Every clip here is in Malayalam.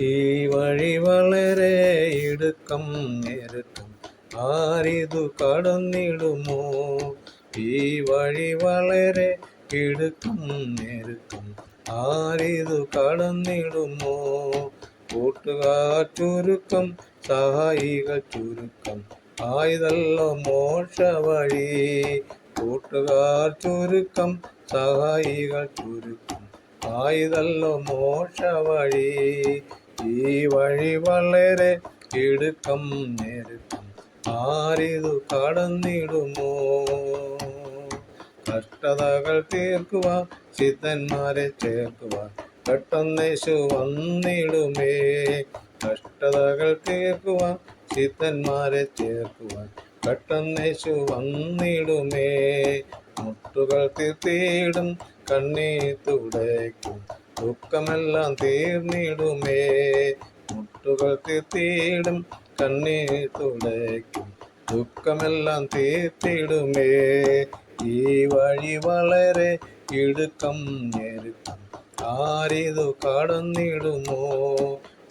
ഈ വഴി വളരെ ഇടുക്കം ഞെരുക്കം ആരിതു കടന്നിടുമോ? ഈ വഴി വളരെ ഇടുക്കം ഞെരുക്കം ആരിതു കടന്നിടുമോ? കൂട്ടുകാർ ചുരുക്കം സഹായികൾ ചുരുക്കം ആയതല്ലോ മോക്ഷ വഴി. കൂട്ടുകാർ ചുരുക്കം സഹായികൾ ചുരുക്കം ആയതല്ലോ മോക്ഷ വഴി. ഈ വഴി വളരെ ഇടുക്കം ഞെരുക്കം ആരിതു കടന്നിടുമോ? കഷ്ടതകൾ തീർക്കുവാൻ സിദ്ധന്മാരെ ചേർക്കുവാൻ പെട്ടെന്നേശു വന്നിടുമേ. കഷ്ടതകൾ തീർക്കുവാൻ സിദ്ധന്മാരെ ചേർക്കുവാൻ പെട്ടെന്നേശു വന്നിടുമേ. മുട്ടുകൾ തീർത്തിയിടും കണ്ണീർ തുടയ്ക്കും ദുഃഖമെല്ലാം തീർന്നിടുമേ. മുട്ടുകൾ തീർത്തിയിടും കണ്ണീർ തുടയ്ക്കും ദുഃഖമെല്ലാം തീർത്തിടുമേ. ഈ വഴി വളരെ ഇടുക്കം ഞെരുക്കം. ആരിതു കടന്നിടുമോ?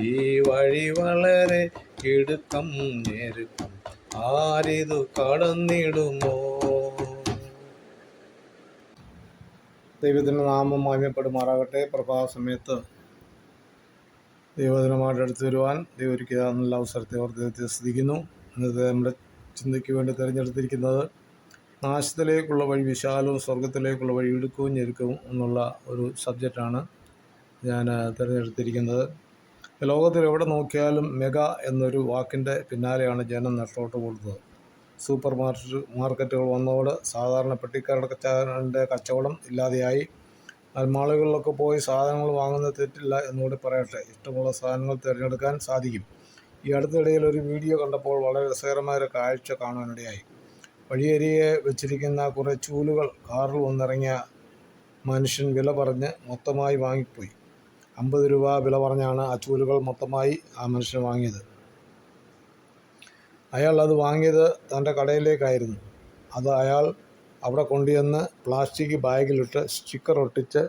ഈ വഴി വളരെ ഇടുക്കം ഞെരുക്കം. ആരിതു കടന്നിടുമോ? ദൈവത്തിന്റെ നാമം മാന്യപ്പെടുമാറാകട്ടെ. പ്രഭാസമയത്ത് ദൈവദിനമായിട്ട് അടുത്ത് വരുവാൻ ദൈവം ഒരുക്കിയ നല്ല അവസരത്തെ ഓർത്ത് ദൈവത്തെ സ്തുതിക്കുന്നു. ഇന്നത്തെ നമ്മുടെ ചിന്തയ്ക്ക് വേണ്ടി തിരഞ്ഞെടുത്തിരിക്കുന്നത് നാശത്തിലേക്കുള്ള വഴി വിശാലവും സ്വർഗത്തിലേക്കുള്ള വഴി ഇടുക്കവും ഞെരുക്കവും എന്നുള്ള ഒരു സബ്ജക്റ്റാണ് ഞാൻ തിരഞ്ഞെടുത്തിരിക്കുന്നത്. ലോകത്തിൽ എവിടെ നോക്കിയാലും മെഗ എന്നൊരു വാക്കിന്റെ പിന്നാലെയാണ് ജനം നെട്ടോട്ട് കൊടുത്തത് സൂപ്പർ മാർക്കറ്റ് മാർക്കറ്റുകൾ വന്നതോടെ സാധാരണ പെട്ടിക്കാരുടെ കച്ചവടന്റെ കച്ചവടം ഇല്ലാതെയായി. മാളുകളിലൊക്കെ പോയി സാധനങ്ങൾ വാങ്ങുന്നത് തെറ്റില്ല എന്നുകൂടി പറയട്ടെ. ഇഷ്ടമുള്ള സാധനങ്ങൾ തിരഞ്ഞെടുക്കാൻ സാധിക്കും. ഈ അടുത്തിടയിൽ ഒരു വീഡിയോ കണ്ടപ്പോൾ വളരെ രസകരമായ ഒരു കാഴ്ച കാണാനിടയായി. വഴിയരികെ വെച്ചിരിക്കുന്ന കുറേ ചൂലുകൾ കാറിൽ വന്നിറങ്ങിയ മനുഷ്യൻ വില പറഞ്ഞ് മൊത്തമായി വാങ്ങിപ്പോയി. അമ്പത് രൂപ വില പറഞ്ഞാണ് ആ ചൂലുകൾ മൊത്തമായി ആ മനുഷ്യൻ വാങ്ങിയത്. അയാൾ അത് വാങ്ങിയത് തന്റെ കടയിലേക്കായിരുന്നു. അത് അയാൾ അവിടെ കൊണ്ടുചെന്ന് പ്ലാസ്റ്റിക് ബാഗിലിട്ട് സ്റ്റിക്കർ ഒട്ടിച്ച്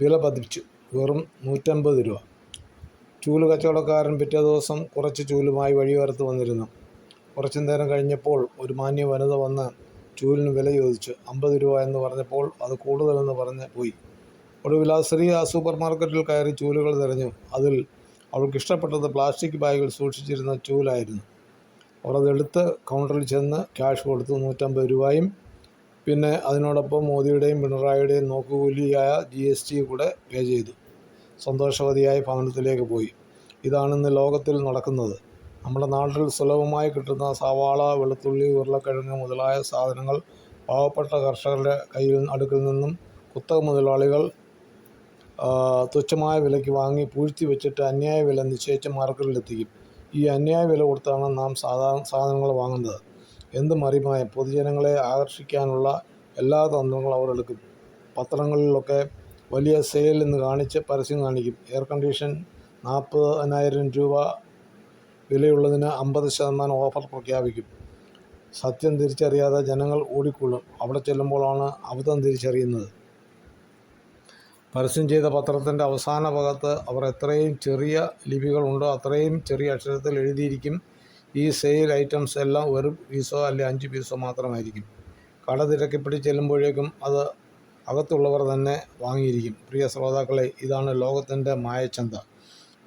വില പതിപ്പിച്ചു. വെറും നൂറ്റമ്പത് രൂപ. ചൂൽ കച്ചവടക്കാരൻ പിറ്റേ ദിവസം കുറച്ച് ചൂലുമായി വഴിയോരത്ത് വന്നിരുന്നു. കുറച്ചു നേരം കഴിഞ്ഞപ്പോൾ ഒരു മാന്യ വനിത വന്ന് ചൂലിന് വില ചോദിച്ചു. അമ്പത് രൂപ എന്ന് പറഞ്ഞപ്പോൾ അത് കൂടുതലെന്ന് പറഞ്ഞ് പോയി. ഒടുവിൽ ആ സ്ത്രീ ആ സൂപ്പർ മാർക്കറ്റിൽ കയറി ചൂലുകൾ തിരഞ്ഞു. അതിൽ അവൾക്ക് ഇഷ്ടപ്പെട്ടത് പ്ലാസ്റ്റിക് ബാഗിൽ സൂക്ഷിച്ചിരുന്ന ചൂലായിരുന്നു. അവർ അതെടുത്ത് കൗണ്ടറിൽ ചെന്ന് ക്യാഷ് കൊടുത്ത് നൂറ്റമ്പത് രൂപയും പിന്നെ അതിനോടൊപ്പം മോദിയുടെയും പിണറായിയുടെയും നോക്കുകൂലിയായ ജി എസ് ടി കൂടെ പേ ചെയ്തു. സന്തോഷവതിയായി ഭവനത്തിലേക്ക് പോയി. ഇതാണിന്ന് ലോകത്തിൽ നടക്കുന്നത്. നമ്മുടെ നാട്ടിൽ സുലഭമായി കിട്ടുന്ന സവാള വെളുത്തുള്ളി ഉരുളക്കിഴങ്ങ് മുതലായ സാധനങ്ങൾ പാവപ്പെട്ട കർഷകരുടെ കയ്യിൽ അടുക്കിൽ നിന്നും കുത്തക മുതലാളികൾ തുച്ഛമായ വിലയ്ക്ക് വാങ്ങി പൂഴ്ത്തി വെച്ചിട്ട് അന്യായ വില നിശ്ചയിച്ച് മാർക്കറ്റിലെത്തിക്കും. ഈ അന്യായ വില കൊടുത്താണ് നാം സാധാരണ സാധനങ്ങൾ വാങ്ങുന്നത്. എന്ത് മറിമായം പൊതുജനങ്ങളെ ആകർഷിക്കാനുള്ള എല്ലാ തന്ത്രങ്ങളും അവർ എടുക്കും. പത്രങ്ങളിലൊക്കെ വലിയ സെയിൽ എന്ന് കാണിച്ച് പരസ്യം കാണിക്കും. എയർ കണ്ടീഷൻ നാൽപ്പതിനായിരം രൂപ വിലയുള്ളതിന് അമ്പത് ശതമാനം ഓഫർ പ്രഖ്യാപിക്കും. സത്യം തിരിച്ചറിയാതെ ജനങ്ങൾ ഓടിക്കൊള്ളും അവിടെ ചെല്ലുമ്പോഴാണ് അബദ്ധം തിരിച്ചറിയുന്നത്. പരസ്യം ചെയ്ത പത്രത്തിന്റെ അവസാന ഭാഗത്ത് അവർ എത്രയും ചെറിയ ലിപികളുണ്ടോ അത്രയും ചെറിയ അക്ഷരത്തിൽ എഴുതിയിരിക്കും. ഈ സെയിൽ ഐറ്റംസ് എല്ലാം ഒരു പീസോ അല്ലെ അഞ്ച് പീസോ മാത്രമായിരിക്കും. കട തിരക്കിപ്പിടി ചെല്ലുമ്പോഴേക്കും അത് അകത്തുള്ളവർ തന്നെ വാങ്ങിയിരിക്കും. പ്രിയ ശ്രോതാക്കളെ ഇതാണ് ലോകത്തിന്റെ മായച്ചന്ത.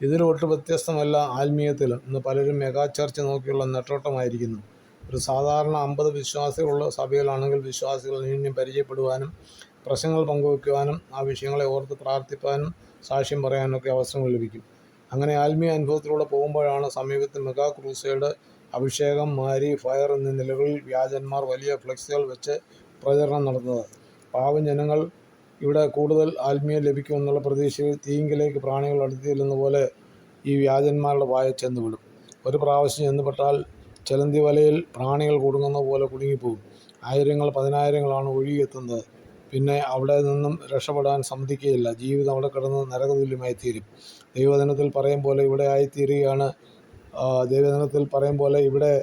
ഇതിലൊട്ട് വ്യത്യസ്തമല്ല ആത്മീയത്തിലും. ഇന്ന് പലരും മെഗാ ചർച്ച് നോക്കിയുള്ള നെട്ടോട്ടമായിരിക്കുന്നു. ഒരു സാധാരണ അമ്പത് വിശ്വാസികളുള്ള സഭയിലാണെങ്കിൽ വിശ്വാസികൾ വീണ്ടും പരിചയപ്പെടുവാനും പ്രശ്നങ്ങൾ പങ്കുവയ്ക്കുവാനും ആ വിഷയങ്ങളെ ഓർത്ത് പ്രാർത്ഥിപ്പാനും സാക്ഷ്യം പറയാനൊക്കെ അവസരങ്ങൾ ലഭിക്കും. അങ്ങനെ ആത്മീയ അനുഭവത്തിലൂടെ പോകുമ്പോഴാണ് സമീപത്ത് മെഗാ ക്രൂസൈഡ് അഭിഷേകം മാരി ഫയർ എന്നീ നിലകളിൽ വ്യാജന്മാർ വലിയ ഫ്ലെക്സുകൾ വെച്ച് പ്രചരണം നടത്തുന്നത്. പാവം ജനങ്ങൾ ഇവിടെ കൂടുതൽ ആത്മീയം ലഭിക്കുമെന്നുള്ള പ്രതീക്ഷയിൽ തീങ്കിലേക്ക് പ്രാണികൾ അടുത്ത് ചെല്ലുന്ന പോലെ ഈ വ്യാജന്മാരുടെ വായ ചെന്ന് വിടും ഒരു പ്രാവശ്യം ചെന്നുപെട്ടാൽ ചെലന്തി വലയിൽ പ്രാണികൾ കുടുങ്ങുന്ന പോലെ കുടുങ്ങിപ്പോകും. ആയിരങ്ങൾ പതിനായിരങ്ങളാണ് ഒഴുകിയെത്തുന്നത്. പിന്നെ അവിടെ നിന്നും രക്ഷപ്പെടാൻ സമ്മതിക്കുകയില്ല. ജീവിതം അവിടെ കിടന്ന് നരകതുല്യമായി തീരും ദൈവദിനത്തിൽ പറയും പോലെ ഇവിടെ ആയിത്തീരുകയാണ്. ദൈവദിനത്തിൽ പറയും പോലെ ഇവിടെ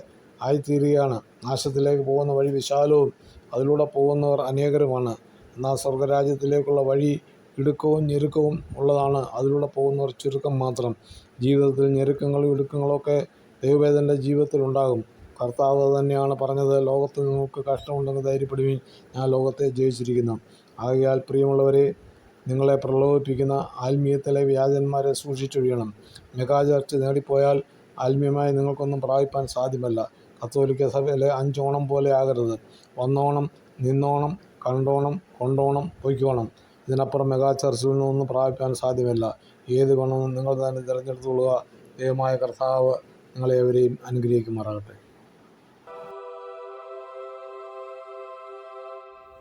ആയിത്തീരുകയാണ്. നാശത്തിലേക്ക് പോകുന്ന വഴി വിശാലവും അതിലൂടെ പോകുന്നവർ അനേകരുമാണ്. എന്നാൽ സ്വർഗരാജ്യത്തിലേക്കുള്ള വഴി ഇടുക്കവും ഞെരുക്കവും ഉള്ളതാണ്. അതിലൂടെ പോകുന്നവർ ചുരുക്കം മാത്രം. ജീവിതത്തിൽ ഞെരുക്കങ്ങളും ഇടുക്കങ്ങളും ഒക്കെ ദൈവവേദന്റെ ജീവിതത്തിൽ ഉണ്ടാകും കർത്താവ് തന്നെയാണ് പറഞ്ഞത് ലോകത്ത് നിങ്ങൾക്ക് കഷ്ടമുണ്ടെങ്കിൽ ധൈര്യപ്പെടുവീൻ ഞാൻ ലോകത്തെ ജയിച്ചിരിക്കുന്നു. ആകയാൽ പ്രിയമുള്ളവരെ നിങ്ങളെ പ്രലോഭിപ്പിക്കുന്ന ആത്മീയത്തിലെ വ്യാജന്മാരെ സൂക്ഷിച്ചൊഴിയണം. മെഗാചർച്ച് നേടിപ്പോയാൽ ആത്മീയമായി നിങ്ങൾക്കൊന്നും പ്രാപിപ്പാൻ സാധ്യമല്ല. കത്തോലിക്ക സഭയിലെ അഞ്ചോണം പോലെ ആകരുത്. വന്നോണം നിന്നോണം കണ്ടോണം കൊണ്ടോണം പൊയ്ക്കോണം. ഇതിനപ്പുറം മെഗാ ചർച്ചിൽ നിന്നൊന്നും പ്രാപിക്കാൻ സാധ്യമല്ല. ഏത് വേണമെന്ന് നിങ്ങൾ തന്നെ തിരഞ്ഞെടുത്തുകൊള്ളുക. ദൈവമായ കർത്താവ് നിങ്ങളെ നിങ്ങളെവരെയും അനുഗ്രഹിക്കുമാറാകട്ടെ.